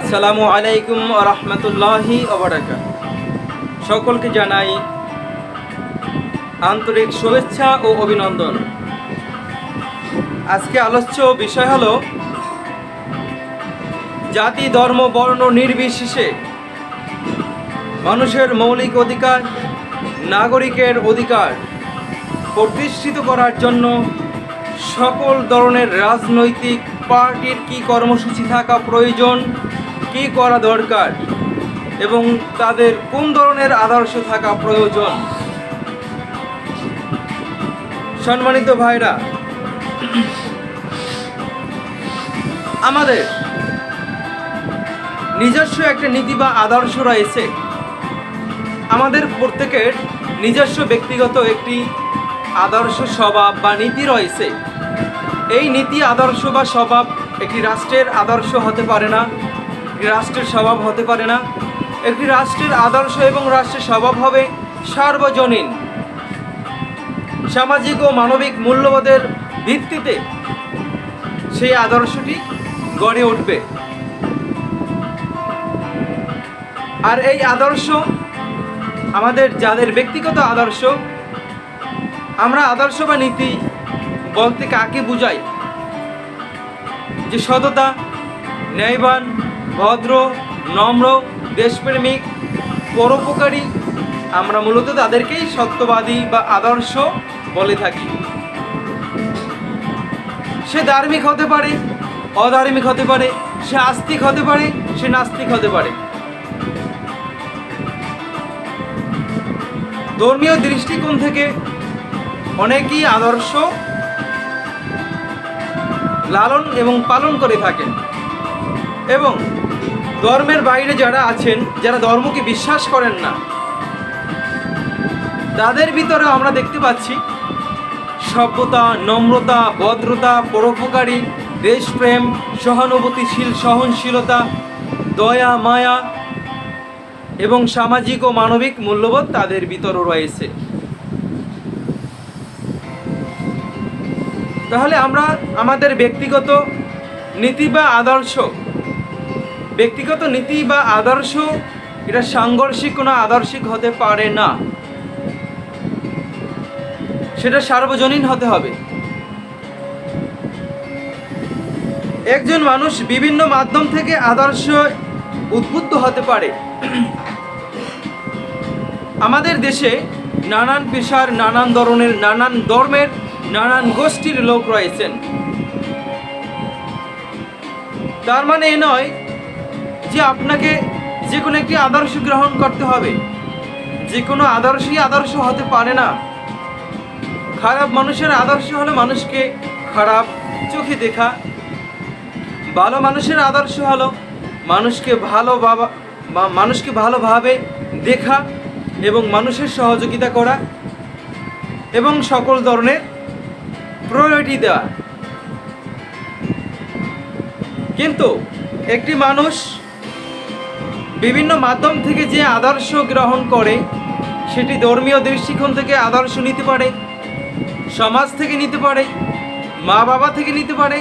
আসসালামু আলাইকুম রহমতুল্লাহি অবরাকাত সকলকে জানাই আন্তরিক শুভেচ্ছা ও অভিনন্দন। আজকে আলোচ্য বিষয় হলো জাতি, ধর্ম, বর্ণ নির্বিশেষে মানুষের মৌলিক অধিকার, নাগরিকের অধিকার প্রতিষ্ঠিত করার জন্য সকল ধরনের রাজনৈতিক পার্টির কি কর্মসূচি থাকা প্রয়োজন, কি করা দরকার, এবং তাদের কোন ধরনের আদর্শ থাকা প্রয়োজন? সম্মানিত ভাইরা, আমাদের নিজস্ব একটা নীতি বা আদর্শ রয়েছে। আমাদের প্রত্যেকের নিজস্ব ব্যক্তিগত একটি আদর্শ স্বভাব বা নীতি রয়েছে। এই নীতি, আদর্শ বা স্বভাব একটি রাষ্ট্রের আদর্শ হতে পারে না রাষ্ট্রের স্বভাব হতে পারে না। একটি রাষ্ট্রের আদর্শ এবং রাষ্ট্রের স্বভাব হবে সার্বজনীন। সামাজিক ও মানবিক মূল্যবোধের ভিত্তিতে সেই আদর্শটি গড়ে উঠবে। আর এই আদর্শ আমাদের যাদের ব্যক্তিগত আদর্শ, আমরা আদর্শ বা নীতি বলতে কাকে বুঝাই? যে সততা, ন্যায়বান, ভদ্র, নম্র, দেশপ্রেমিক, পরোপকারী, আমরা মূলত তাদেরকেই সত্যবাদী বা আদর্শ বলে থাকি। সে ধার্মিক হতে পারে, অধার্মিক হতে পারে, সে আস্তিক হতে পারে, সে নাস্তিক হতে পারে। ধর্মীয় দৃষ্টিকোণ থেকে অনেকই আদর্শ লালন এবং পালন করে থাকেন। এবং ধর্মের বাইরে যারা আছেন, যারা ধর্মকে বিশ্বাস করেন না, তাদের ভিতরে আমরা দেখতে পাচ্ছি সভ্যতা, নম্রতা, ভদ্রতা, পরোপকারী, দেশপ্রেম, সহানুভূতিশীল, সহনশীলতা, দয়া, মায়া এবং সামাজিক ও মানবিক মূল্যবোধ তাদের ভিতরও রয়েছে। তাহলে আমরা আমাদের ব্যক্তিগত নীতি বা আদর্শ, ব্যক্তিগত নীতি বা আদর্শ, এটা সাংঘর্ষিক কোনো আদর্শিক হতে পারে না। সেটা সার্বজনীন হতে হবে। একজন মানুষ বিভিন্ন মাধ্যম থেকে আদর্শ উদ্বুদ্ধ হতে পারে। আমাদের দেশে নানান পেশার, নানান ধরনের, নানান ধর্মের নানান গোষ্ঠীর লোক রয়েছেন। তার মানে এ নয় যে আপনাকে যে কোনো একটি আদর্শ গ্রহণ করতে হবে। যে কোনো আদর্শই আদর্শ হতে পারে না। খারাপ মানুষের আদর্শ হলো মানুষকে খারাপ চোখে দেখা। ভালো মানুষের আদর্শ হলো মানুষকে ভালো বাবা মানুষকে ভালোভাবে দেখা এবং মানুষের সহযোগিতা করা এবং সকল ধরনের প্রায়োরিটি দেওয়া। কিন্তু একটি মানুষ বিভিন্ন মাধ্যম থেকে যে আদর্শ গ্রহণ করে, সেটি ধর্মীয় দৃষ্টিকোণ থেকে আদর্শ নিতে পারে, সমাজ থেকে নিতে পারে মা বাবা থেকে নিতে পারে,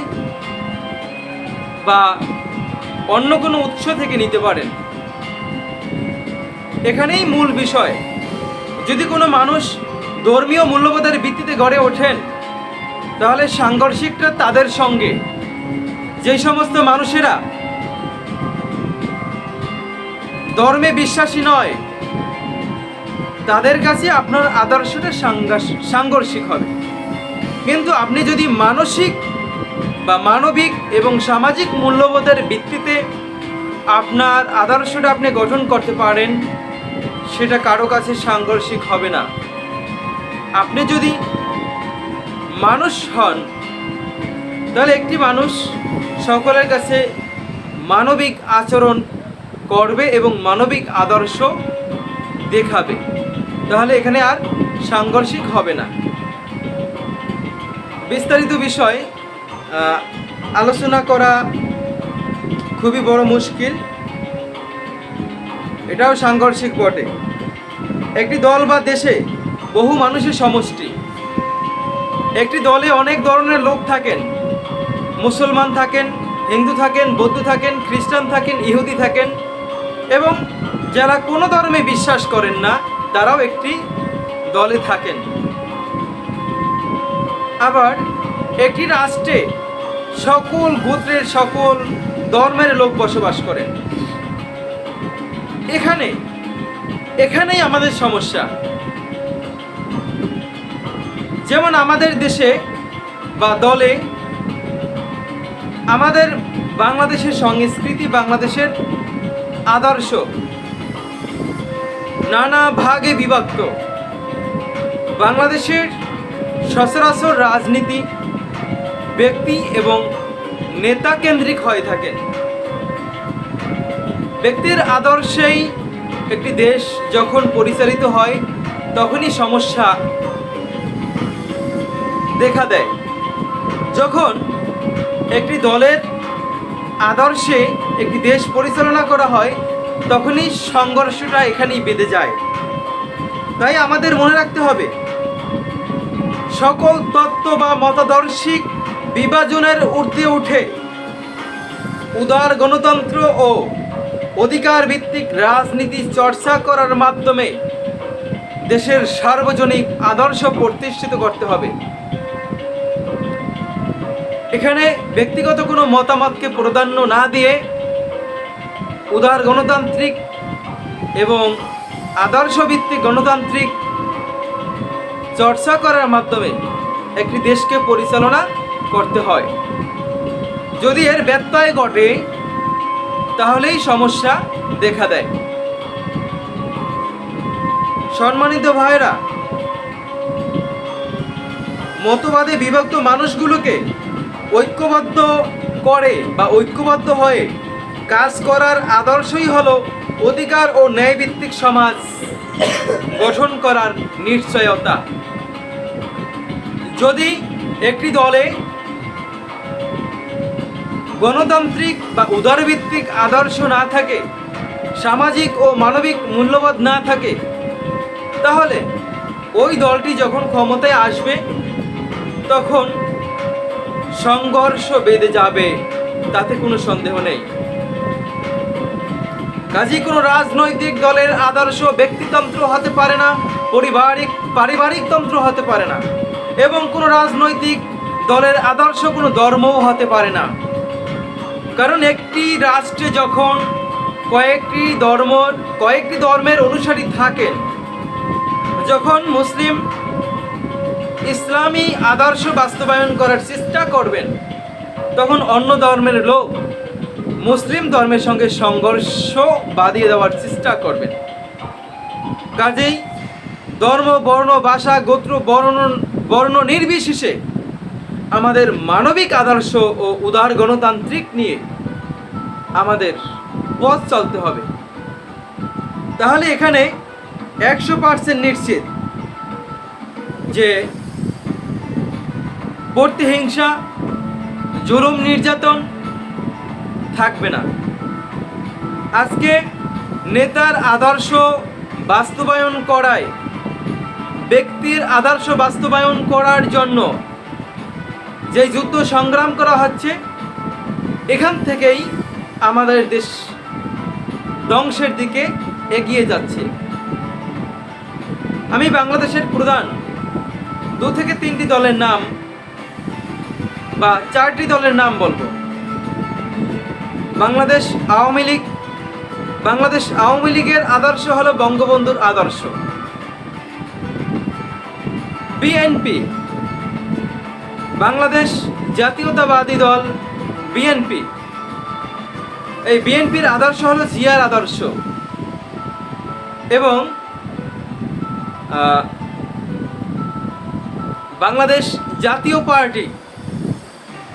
বা অন্য কোনো উৎস থেকে নিতে পারেন। এখানেই মূল বিষয়। যদি কোনো মানুষ ধর্মীয় মূল্যবোধের ভিত্তিতে গড়ে ওঠেন তাহলে সাংঘর্ষিকটা তাদের সঙ্গে। যেই সমস্ত মানুষেরা ধর্মে বিশ্বাসী নয়, তাদের কাছে আপনার আদর্শটা সাংঘর্ষিক হবে। কিন্তু আপনি যদি মানসিক বা মানবিক এবং সামাজিক মূল্যবোধের ভিত্তিতে আপনার আদর্শটা আপনি গঠন করতে পারেন, সেটা কারও কাছে সাংঘর্ষিক হবে না। আপনি যদি মানুষ হন। তাহলে একটি মানুষ সকলের কাছে মানবিক আচরণ করবে এবং মানবিক আদর্শ দেখাবে। তাহলে এখানে আর সাংঘর্ষিক হবে না। বিস্তারিত বিষয় আলোচনা করা খুবই বড় মুশকিল। এটাও সাংঘর্ষিক বটে। একটি দল বা দেশে বহু মানুষের সমষ্টি। একটি দলে অনেক ধরনের লোক থাকেন। মুসলমান থাকেন, হিন্দু থাকেন, বৌদ্ধ থাকেন, খ্রিস্টান থাকেন, ইহুদি থাকেন এবং যারা কোনো ধর্মে বিশ্বাস করেন না, তারাও একটি দলে থাকেন। আবার একটি রাষ্ট্রে সকল গোত্রের সকল ধর্মের লোক বসবাস করেন। এখানে, এখানেই আমাদের সমস্যা। যেমন আমাদের দেশে বা দলে আমাদের বাংলাদেশের সংস্কৃতি, বাংলাদেশের আদর্শ নানা ভাগে বিভক্ত। বাংলাদেশের সচরাচর রাজনীতি ব্যক্তি এবং নেতা কেন্দ্রিক হয়ে থাকে। ব্যক্তির আদর্শেই একটি দেশ যখন পরিচালিত হয়, তখনই সমস্যা দেখা দেয়। যখন একটি দলের আদর্শে একটি দেশ পরিচালনা করা হয়, তখনই সংঘর্ষটা এখানেই বেঁধে যায়। তাই আমাদের মনে রাখতে হবে, সকল তত্ত্ব বা মতাদর্শিক বিভাজনের ঊর্ধ্বে উঠে উদার গণতন্ত্র ও অধিকার ভিত্তিক রাজনীতি চর্চা করার মাধ্যমে দেশের সার্বজনীন আদর্শ প্রতিষ্ঠিত করতে হবে। এখানে ব্যক্তিগত কোনো মতামতকে প্রাধান্য না দিয়ে উদার গণতান্ত্রিক এবং আদর্শভিত্তিক গণতান্ত্রিক চর্চা করার মাধ্যমে একটি দেশকে পরিচালনা করতে হয়। যদি এর ব্যত্যয় ঘটে, তাহলেই সমস্যা দেখা দেয়। সম্মানিত ভাইরা মতবাদে বিভক্ত মানুষগুলোকে ঐক্যবদ্ধ করে বা ঐক্যবদ্ধ হয়ে কাজ করার আদর্শই হলো অধিকার ও ন্যায়ভিত্তিক সমাজ গঠন করার নিশ্চয়তা। যদি একটি দলে গণতান্ত্রিক বা উদারভিত্তিক আদর্শ না থাকে, সামাজিক ও মানবিক মূল্যবোধ না থাকে, তাহলে ওই দলটি যখন ক্ষমতায় আসবে, তখন সংঘর্ষ বেঁধে যাবে, তাতে কোনো সন্দেহ নেই। কাজী, কোনো রাজনৈতিক দলের আদর্শ ব্যক্তিতন্ত্র হতে পারে না, পারিবারিক পারিবারিক তন্ত্র হতে পারে না, এবং কোনো রাজনৈতিক দলের আদর্শ, কোনো ধর্মও হতে পারে না। কারণ একটি রাষ্ট্রে যখন কয়েকটি ধর্ম, কয়েকটি ধর্মের অনুসারী থাকেন, যখন মুসলিম ইসলামী আদর্শ বাস্তবায়ন করার চেষ্টা করবেন। তখন অন্য ধর্মের লোক মুসলিম ধর্মের সঙ্গে সংঘর্ষ বাঁধিয়ে দেওয়ার চেষ্টা করবেন। কাজেই ধর্ম, বর্ণ, ভাষা, গোত্র, বর্ণ বর্ণ নির্বিশেষে আমাদের মানবিক আদর্শ ও উদার গণতান্ত্রিক নিয়ে আমাদের পথ চলতে হবে। তাহলে এখানে একশো পার্সেন্ট নিশ্চিত যে প্রতিহিংসা জুলুম, নির্যাতন থাকবে না। আজকে নেতার আদর্শ বাস্তবায়ন করায়, ব্যক্তির আদর্শ বাস্তবায়ন করার জন্য যে যুদ্ধ সংগ্রাম করা হচ্ছে, এখান থেকেই আমাদের দেশ ধ্বংসের দিকে এগিয়ে যাচ্ছে। আমি বাংলাদেশের প্রধান। দু থেকে তিনটি দলের নাম বা চারটি দলের নাম বলব। বাংলাদেশ আওয়ামী লীগ, বাংলাদেশ আওয়ামী লীগের আদর্শ হলো বঙ্গবন্ধুর আদর্শ। বিএনপি, বাংলাদেশ জাতীয়তাবাদী দল বিএনপি। এই বিএনপির আদর্শ হলো জিয়ার আদর্শ। এবং বাংলাদেশ জাতীয় পার্টি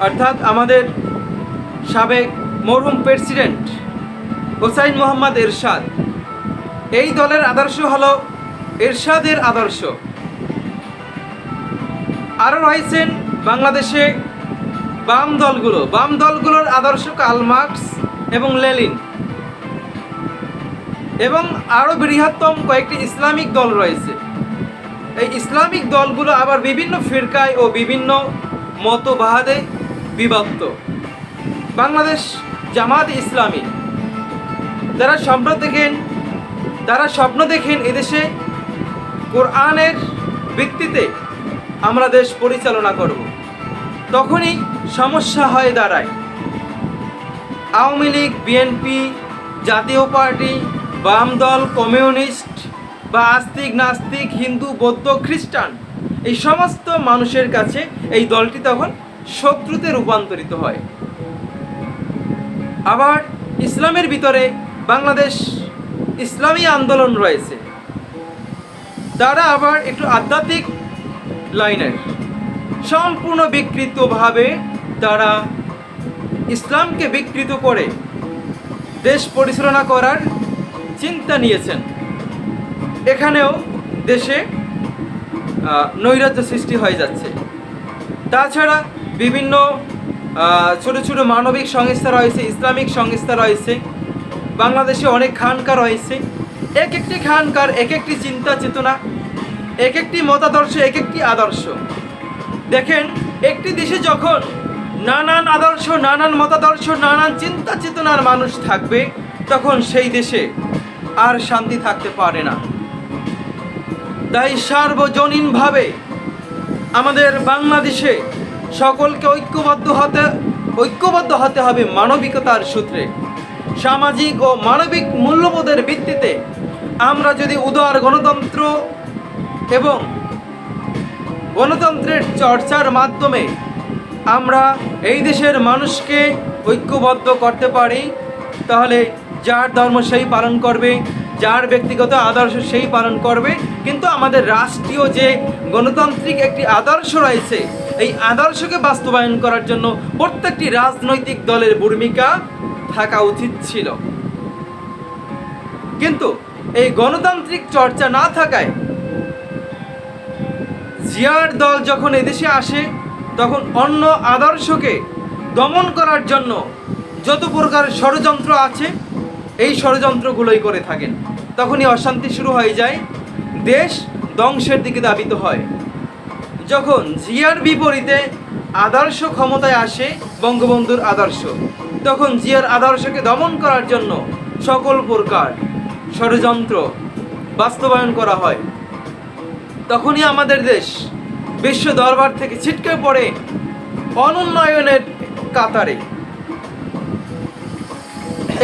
অর্থাৎ আমাদের সাবেক মরহুম প্রেসিডেন্ট হোসাইন মোহাম্মদ এরশাদ। এই দলের আদর্শ হল এরশাদের আদর্শ। আরও রয়েছেন বাংলাদেশে বাম দলগুলো। বাম দলগুলোর আদর্শ কার্ল মার্কস এবং লেলিন এবং আরও বৃহত্তম কয়েকটি ইসলামিক দল রয়েছে। এই ইসলামিক দলগুলো আবার বিভিন্ন ফিরকায় ও বিভিন্ন মতবাদে বিভক্ত। বাংলাদেশ জামাত ইসলামী। যারা স্বপ্ন দেখেন তারা স্বপ্ন দেখেন এদেশে, কোরআনের ভিত্তিতে আমরা দেশ পরিচালনা করব। তখনই সমস্যা হয়ে দাঁড়ায়। আওয়ামী লীগ বিএনপি জাতীয় পার্টি, বাম দল, কমিউনিস্ট বা আস্তিক, নাস্তিক, হিন্দু, বৌদ্ধ, খ্রিস্টান, এই সমস্ত মানুষের কাছে এই দলটি তখন শত্রুতে রূপান্তরিত হয়। আবার ইসলামের ভিতরে বাংলাদেশ ইসলামী আন্দোলন রয়েছে। তারা আবার একটু আধ্যাত্মিক লাইনের সম্পূর্ণ বিকৃতভাবে তারা ইসলামকে বিকৃত করে দেশ পরিচালনা করার চিন্তা নিয়েছেন। এখানেও দেশে নৈরাজ্য সৃষ্টি হয়ে যাচ্ছে। তাছাড়া বিভিন্ন ছোট ছোট মানবিক সংস্থা রয়েছে, ইসলামিক সংস্থা রয়েছে, বাংলাদেশে অনেক খানকা রয়েছে। এক একটি খানকার এক একটি চিন্তা চেতনা, এক একটি মতাদর্শ, এক একটি আদর্শ। দেখেন, একটি দেশে যখন নানান আদর্শ, নানান মতাদর্শ, নানান চিন্তা চেতনার মানুষ থাকবে, তখন সেই দেশে আর শান্তি থাকতে পারে না। তাই সার্বজনীনভাবে আমাদের বাংলাদেশে সকলকে ঐক্যবদ্ধ হতে ঐক্যবদ্ধ হতে হবে মানবিকতার সূত্রে। সামাজিক ও মানবিক মূল্যবোধের ভিত্তিতে আমরা যদি উদার গণতন্ত্র এবং গণতন্ত্রের চর্চার মাধ্যমে আমরা এই দেশের মানুষকে ঐক্যবদ্ধ করতে পারি, তাহলে যার ধর্ম সেই পালন করবে। যার ব্যক্তিগত আদর্শ সেই পালন করবে। কিন্তু আমাদের রাষ্ট্রীয় যে গণতান্ত্রিক একটি আদর্শ রয়েছে, এই আদর্শকে বাস্তবায়ন করার জন্য প্রত্যেকটি রাজনৈতিক দলের ভূমিকা থাকা উচিত ছিল। কিন্তু এই গণতান্ত্রিক চর্চা না থাকায় জিয়ার দল যখন এদেশে আসে, তখন অন্য আদর্শকে দমন করার জন্য যত প্রকার ষড়যন্ত্র আছে এই ষড়যন্ত্রগুলোই করে থাকেন। তখনই অশান্তি শুরু হয়ে যায়, দেশ ধ্বংসের দিকে দাবিত হয়। যখন জিয়ার বিপরীতে আদর্শ ক্ষমতায় আসে বঙ্গবন্ধুর আদর্শ, তখন জিয়ার আদর্শকে দমন করার জন্য সকল প্রকার ষড়যন্ত্র বাস্তবায়ন করা হয়। তখনই আমাদের দেশ বিশ্ব দরবার থেকে ছিটকে পড়ে অনুন্নয়নের কাতারে।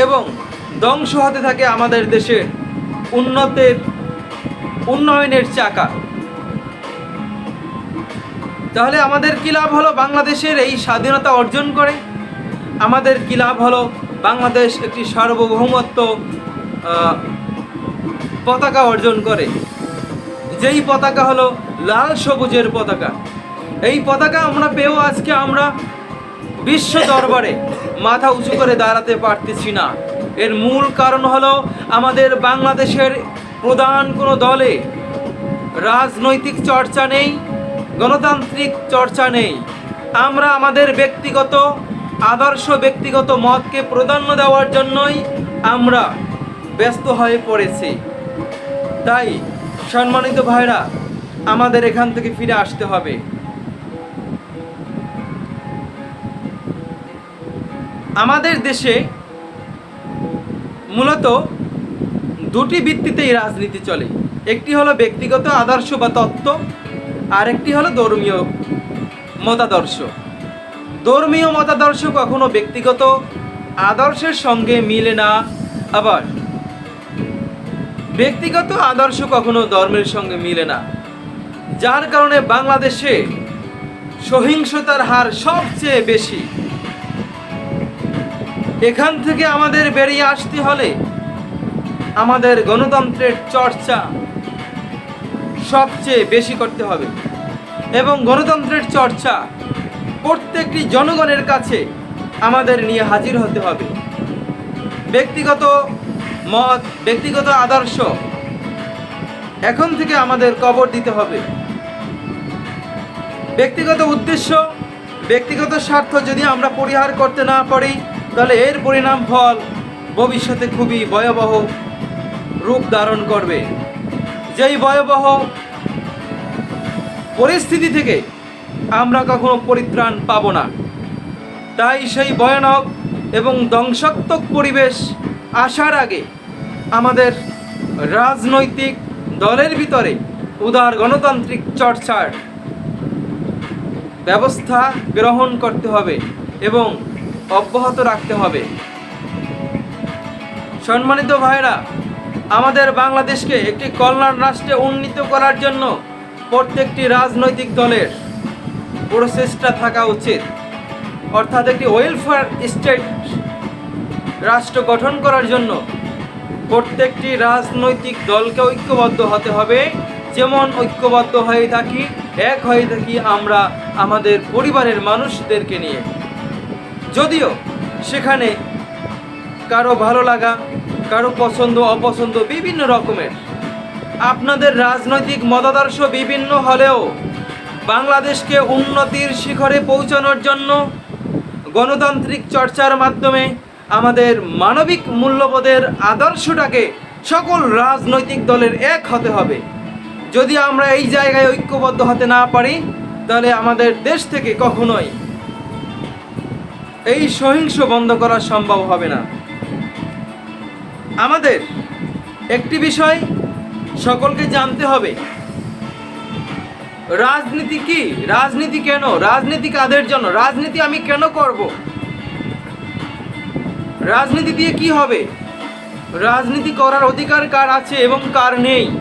এবং ধ্বংস হতে থাকে আমাদের দেশের উন্নতের উন্নয়নের চাকা। তাহলে আমাদের কি লাভ হলো বাংলাদেশের এই স্বাধীনতা অর্জন করে? আমাদের কি লাভ হলো বাংলাদেশ একটি সার্বভৌমত্ব পতাকা অর্জন করে? যেই পতাকা হলো লাল সবুজের পতাকা। এই পতাকা আমরা পেয়েও আজকে আমরা বিশ্ব দরবারে মাথা উঁচু করে দাঁড়াতে পারতেছি না। এর মূল কারণ হলো আমাদের বাংলাদেশের প্রধান কোনো দলে রাজনৈতিক চর্চা নেই, গণতান্ত্রিক চর্চা নেই। আমরা আমাদের ব্যক্তিগত, আদর্শ ব্যক্তিগত মতকে প্রাধান্য দেওয়ার জন্যই আমরা ব্যস্ত হয়ে পড়েছি। তাই, সম্মানিত ভাইরা, আমাদের এখান থেকে ফিরে আসতে হবে। আমাদের দেশে মূলত দুটি ভিত্তিতেই রাজনীতি চলে। একটি হলো ব্যক্তিগত আদর্শ বা তত্ত্ব আর একটি হলো ধর্মীয় মতাদর্শ। ধর্মীয় মতাদর্শ কখনো ব্যক্তিগত আদর্শের সঙ্গে মিলে না আবার। ব্যক্তিগত আদর্শ কখনো ধর্মের সঙ্গে মিলে না। যার কারণে বাংলাদেশে সহিংসতার হার সবচেয়ে বেশি। এখান থেকে আমাদের বেরিয়ে আসতে হলে আমাদের গণতন্ত্রের চর্চা সবচেয়ে বেশি করতে হবে। এবং গণতন্ত্রের চর্চা প্রত্যেকটি জনগণের কাছে আমাদের নিয়ে হাজির হতে হবে। ব্যক্তিগত মত, ব্যক্তিগত আদর্শ এখন থেকে আমাদের কবর দিতে হবে। ব্যক্তিগত উদ্দেশ্য, ব্যক্তিগত স্বার্থ যদি আমরা পরিহার করতে না পারি তাহলে এর পরিণাম ফল ভবিষ্যতে খুবই ভয়াবহ রূপ ধারণ করবে। যেই ভয়াবহ পরিস্থিতি থেকে আমরা কখনো পরিত্রাণ পাব না। তাই সেই ভয়ানক এবং ধ্বংসাত্মক পরিবেশ আসার আগে আমাদের রাজনৈতিক দলের ভিতরে উদার গণতান্ত্রিক চর্চার ব্যবস্থা গ্রহণ করতে হবে এবং অব্যাহত রাখতে হবে। সম্মানিত ভাইরা আমাদের বাংলাদেশকে একটি কল্যাণ রাষ্ট্রে উন্নীত করার জন্য প্রত্যেকটি রাজনৈতিক দলের প্রচেষ্টা থাকা উচিত। অর্থাৎ একটি ওয়েলফেয়ার স্টেট রাষ্ট্র গঠন করার জন্য প্রত্যেকটি রাজনৈতিক দলকে ঐক্যবদ্ধ হতে হবে। যেমন ঐক্যবদ্ধ হয়ে থাকি, এক হয়ে থাকি আমরা আমাদের পরিবারের মানুষদেরকে নিয়ে। যদিও সেখানে কারও ভালো লাগা, কারও পছন্দ, অপছন্দ বিভিন্ন রকমের। আপনাদের রাজনৈতিক মতাদর্শ বিভিন্ন হলেও বাংলাদেশকে উন্নতির শিখরে পৌঁছানোর জন্য গণতান্ত্রিক চর্চার মাধ্যমে আমাদের মানবিক মূল্যবোধের আদর্শটাকে সকল রাজনৈতিক দলের এক হতে হবে। যদি আমরা এই জায়গায় ঐক্যবদ্ধ হতে না পারি, তাহলে আমাদের দেশ থেকে কখনোই এই সহিংস বন্ধ করা সম্ভব হবে না। আমাদের একটি বিষয় সকলকে জানতে হবে। রাজনীতি কি? রাজনীতি কেন? রাজনীতি কাদের জন্য? রাজনীতি আমি কেন করব? রাজনীতি দিয়ে কি হবে? রাজনীতি করার অধিকার কার আছে এবং কার নেই?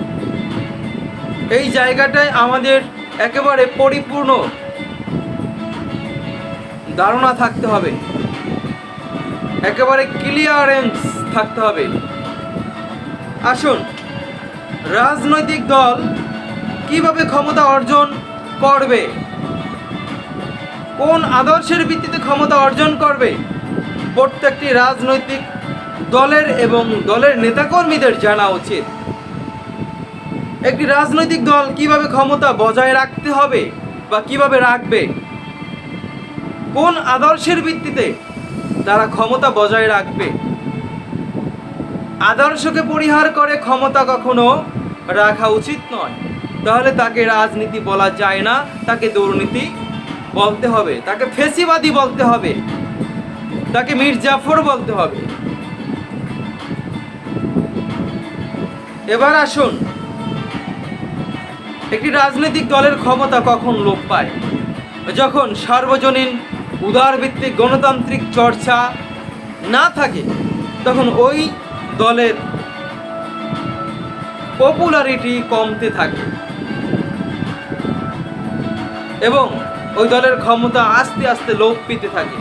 এই জায়গাটায় আমাদের একেবারে পরিপূর্ণ ধারণা থাকতে হবে। একেবারে ক্লিয়ারেন্স থাকতে হবে। আসুন, রাজনৈতিক দল কীভাবে ক্ষমতা অর্জন করবে? কোন আদর্শের ভিত্তিতে ক্ষমতা অর্জন করবে? প্রত্যেকটি রাজনৈতিক দলের এবং দলের নেতাকর্মীদের জানা উচিত। একটি রাজনৈতিক দল কীভাবে ক্ষমতা বজায় রাখতে হবে বা কীভাবে রাখবে? কোন আদর্শের ভিত্তিতে তারা ক্ষমতা বজায় রাখবে? আদর্শকে পরিহার করে ক্ষমতা কখনো রাখা উচিত নয়। তাহলে তাকে রাজনীতি বলা যায় না, তাকে দুর্নীতি বলতে হবে, তাকে ফেসিবাদী বলতে হবে, তাকে মীর জাফর বলতে হবে। এবার আসুন, একটি রাজনৈতিক দলের ক্ষমতা কখন লোপ পায়? যখন সার্বজনীন উদারভিত্তিক গণতান্ত্রিক চর্চা না থাকে, তখন ওই দলের পপুলারিটি কমতে থাকে। এবং ওই দলের ক্ষমতা আস্তে আস্তে লোপ পেতে থাকে।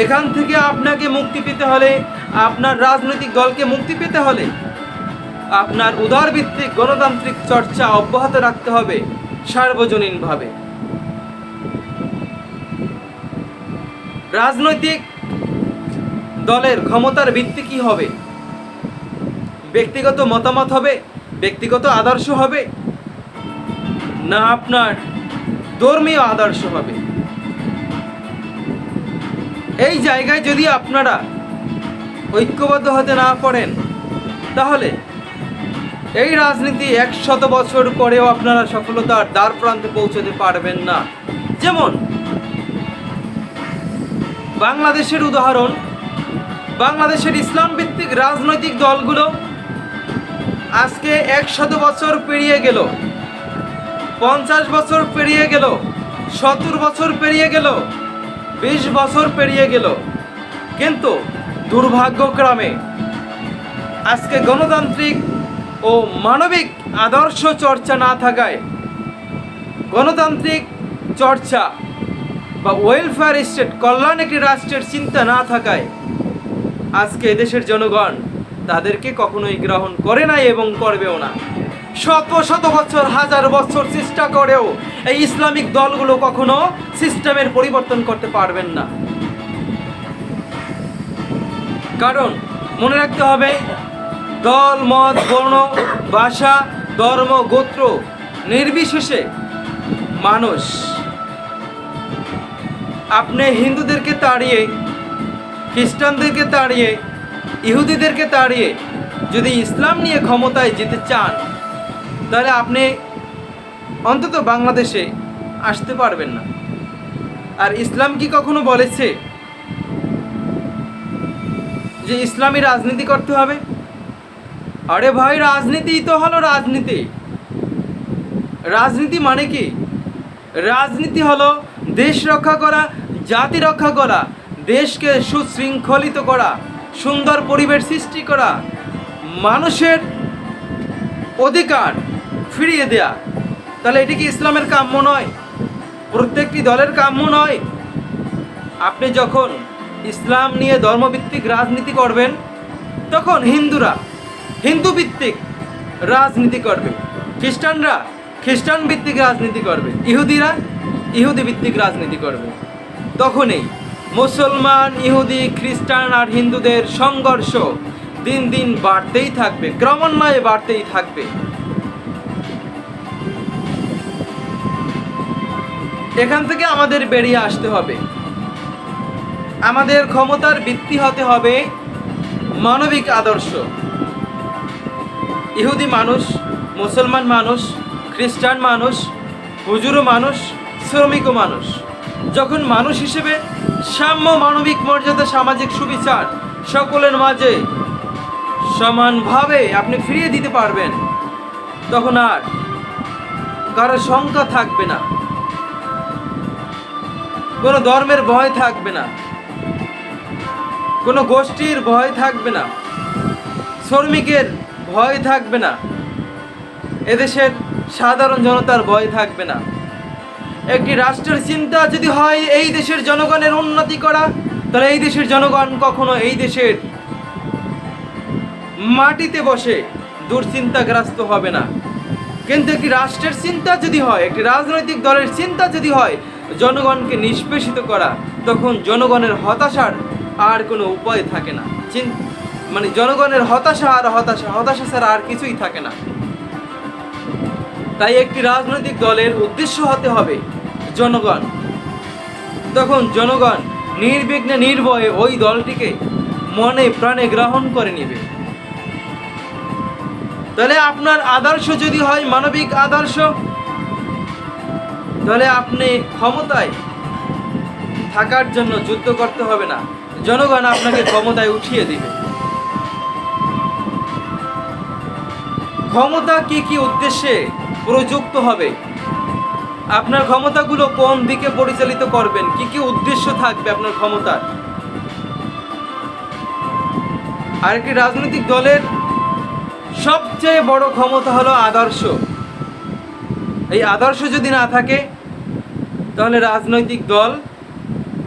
এখান থেকে আপনাকে মুক্তি পেতে হলে, আপনার রাজনৈতিক দলকে মুক্তি পেতে হলে, আপনার উদারভিত্তিক গণতান্ত্রিক চর্চা অব্যাহত রাখতে হবে সার্বজনীনভাবে। রাজনৈতিক দলের ক্ষমতার ভিত্তি কি হবে? ব্যক্তিগত মতামত হবে? ব্যক্তিগত আদর্শ হবে? না আপনার ধর্মীয় আদর্শ হবে? এই জায়গায় যদি আপনারা ঐক্যবদ্ধ হতে না পারেন, তাহলে এই রাজনীতি একশত বছর করেও আপনারা সফলতার দ্বার প্রান্তে পৌঁছতে পারবেন না। যেমন বাংলাদেশের উদাহরণ, বাংলাদেশের ইসলাম ভিত্তিক রাজনৈতিক দলগুলো আজকে একশত বছর পেরিয়ে গেল, পঞ্চাশ বছর পেরিয়ে গেল, সত্তর বছর পেরিয়ে গেল, বিশ বছর পেরিয়ে গেল। কিন্তু দুর্ভাগ্যক্রমে আজকে গণতান্ত্রিক ও মানবিক আদর্শ চর্চা না থাকায় গণতান্ত্রিক চর্চা বা ওয়েলফেয়ার স্টেট কল্যাণ একটি রাষ্ট্রের চিন্তা না থাকায় আজকে এদেশের জনগণ তাদেরকে কখনোই গ্রহণ করে নাই এবং করবেও না। শত শত বছর, হাজার বছর চেষ্টা করেও এই ইসলামিক দলগুলো কখনো সিস্টেমের পরিবর্তন করতে পারবেন না। কারণ মনে রাখতে হবে, দল, মত, বর্ণ, ভাষা, ধর্ম, গোত্র নির্বিশেষে মানুষ আপনি হিন্দুদেরকে তাড়িয়ে, খ্রিস্টানদেরকে তাড়িয়ে, ইহুদিদেরকে তাড়িয়ে যদি ইসলাম নিয়ে ক্ষমতায় যেতে চান, তাহলে আপনি অন্তত বাংলাদেশে আসতে পারবেন না। আর ইসলাম কি কখনো বলেছে যে ইসলামী রাজনীতি করতে হবে? আরে ভাই, রাজনীতি তো হলো রাজনীতি। রাজনীতি মানে কি? রাজনীতি হলো দেশ রক্ষা করা জাতি রক্ষা করা, দেশকে সুশৃঙ্খলিত করা, সুন্দর পরিবেশ সৃষ্টি করা, মানুষের অধিকার ফিরিয়ে দেয়া। তাহলে এটি কি ইসলামের কাম্য নয়? প্রত্যেকটি দলের কাম্য নয়? আপনি যখন ইসলাম নিয়ে ধর্মভিত্তিক রাজনীতি করবেন, তখন হিন্দুরা হিন্দু ভিত্তিক রাজনীতি করবে। খ্রিস্টানরা খ্রিস্টান ভিত্তিক রাজনীতি করবে। ইহুদিরা ইহুদি ভিত্তিক রাজনীতি করবে। তখনই মুসলমান, ইহুদি, খ্রিস্টান আর হিন্দুদের সংঘর্ষ দিন দিন বাড়তেই থাকবে, ক্রমান্বয়ে বাড়তেই থাকবে। এখান থেকে আমাদের বেরিয়ে আসতে হবে। আমাদের ক্ষমতার ভিত্তি হতে হবে মানবিক আদর্শ। ইহুদি মানুষ, মুসলমান মানুষ, খ্রিস্টান মানুষ, হুজুরও মানুষ, শ্রমিকও মানুষ। যখন মানুষ হিসেবে সাম্য মানবিক মর্যাদা, সামাজিক সুবিচার সকলের মাঝে সমানভাবে আপনি ফিরিয়ে দিতে পারবেন, তখন আর কারও শঙ্কা থাকবে না। কোনো ধর্মের ভয় থাকবে না। কোনো গোষ্ঠীর ভয় থাকবে না। শ্রমিকের ভয় থাকবে না। এদেশের সাধারণ জনতার ভয় থাকবে না। একটি রাষ্ট্রের চিন্তা যদি হয় এই দেশের জনগণের উন্নতি করা, তাহলে এই দেশের জনগণ কখনো এই দেশের মাটিতে বসে দুশ্চিন্তাগ্রস্ত হবে না। কিন্তু একটি রাষ্ট্রের চিন্তা যদি হয়, একটি রাজনৈতিক দলের চিন্তা যদি হয়, জনগণকে নিষ্পেষিত করা, তখন জনগণের হতাশার আর কোনো উপায় থাকে না। মানে জনগণের হতাশা আর হতাশা হতাশা ছাড়া আর কিছুই থাকে না। তাই একটি রাজনৈতিক দলের উদ্দেশ্য হতে হবে জনগণ। তখন জনগণ নির্বিঘ্নে নির্ভয়ে ওই দলটিকে মনে প্রাণে গ্রহণ করে নেবে। তাহলে আপনার আদর্শ যদি হয়, মানবিক আদর্শ, তাহলে আপনি ক্ষমতায় থাকার জন্য যুদ্ধ করতে হবে না। জনগণ আপনাকে ক্ষমতায় উঠিয়ে দিবে। ক্ষমতা কি কি উদ্দেশ্যে প্রযুক্ত হবে? আপনার ক্ষমতাগুলো কোন দিকে পরিচালিত করবেন? কি কি উদ্দেশ্য থাকবে আপনার ক্ষমতার? আর আরেকটি রাজনৈতিক দলের সবচেয়ে বড় ক্ষমতা হলো আদর্শ। এই আদর্শ যদি না থাকে, তাহলে রাজনৈতিক দল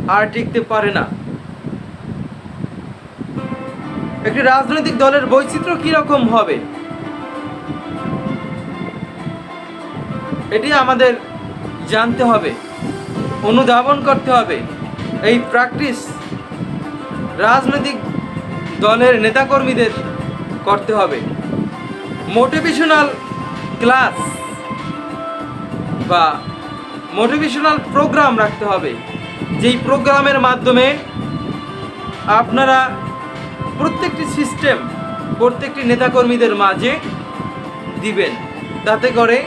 আর টিকতে পারে না। একটি রাজনৈতিক দলের বৈচিত্র্য কীরকম হবে? এটি আমাদের জানতে হবে, অনুধাবন করতে হবে। এই প্র্যাকটিস রাজনৈতিক দলের নেতাকর্মীদের করতে হবে। মোটিভেশনাল ক্লাস বা মোটিভেশনাল প্রোগ্রাম রাখতে হবে, যেই প্রোগ্রামের মাধ্যমে আপনারা প্রত্যেকটি সিস্টেম প্রত্যেকটি নেতাকর্মীদের মাঝে দিবেন। তাতে করে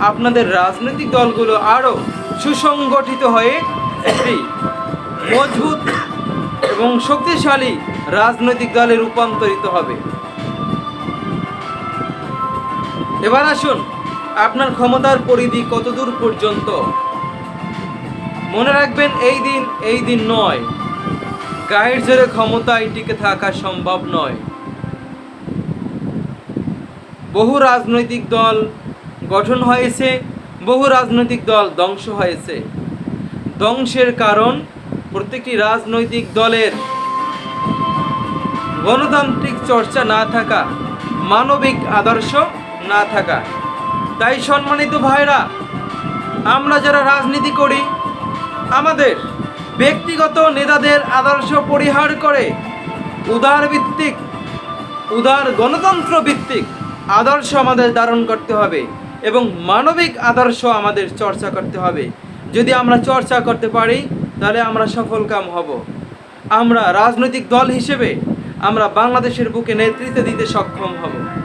আপনাদের রাজনৈতিক দলগুলো আরও সুসংগঠিত হয়ে একটি মজবুত এবং শক্তিশালী রাজনৈতিক দলে রূপান্তরিত হবে। এবার আসুন, আপনার ক্ষমতার পরিধি কতদূর পর্যন্ত? মনে রাখবেন, এই দিন এই দিন নয়। গায়ের জোরে ক্ষমতায় টিকে থাকা সম্ভব নয়। বহু রাজনৈতিক দল গঠন হয়েছে, বহু রাজনৈতিক দল ধ্বংস হয়েছে। ধ্বংসের কারণ প্রত্যেকটি রাজনৈতিক দলের। গণতান্ত্রিক চর্চা না থাকা, মানবিক আদর্শ না থাকা। তাই সম্মানিত ভাইরা, আমরা যারা রাজনীতি করি, আমাদের ব্যক্তিগত নেতাদের আদর্শ পরিহার করে উদার ভিত্তিক, উদার গণতন্ত্র ভিত্তিক আদর্শ আমাদের ধারণ করতে হবে। এবং মানবিক আদর্শ আমাদের চর্চা করতে হবে। যদি আমরা চর্চা করতে পারি, তাহলে আমরা সফল কাম হব। আমরা রাজনৈতিক দল হিসেবে আমরা বাংলাদেশের বুকে নেতৃত্ব দিতে সক্ষম হব।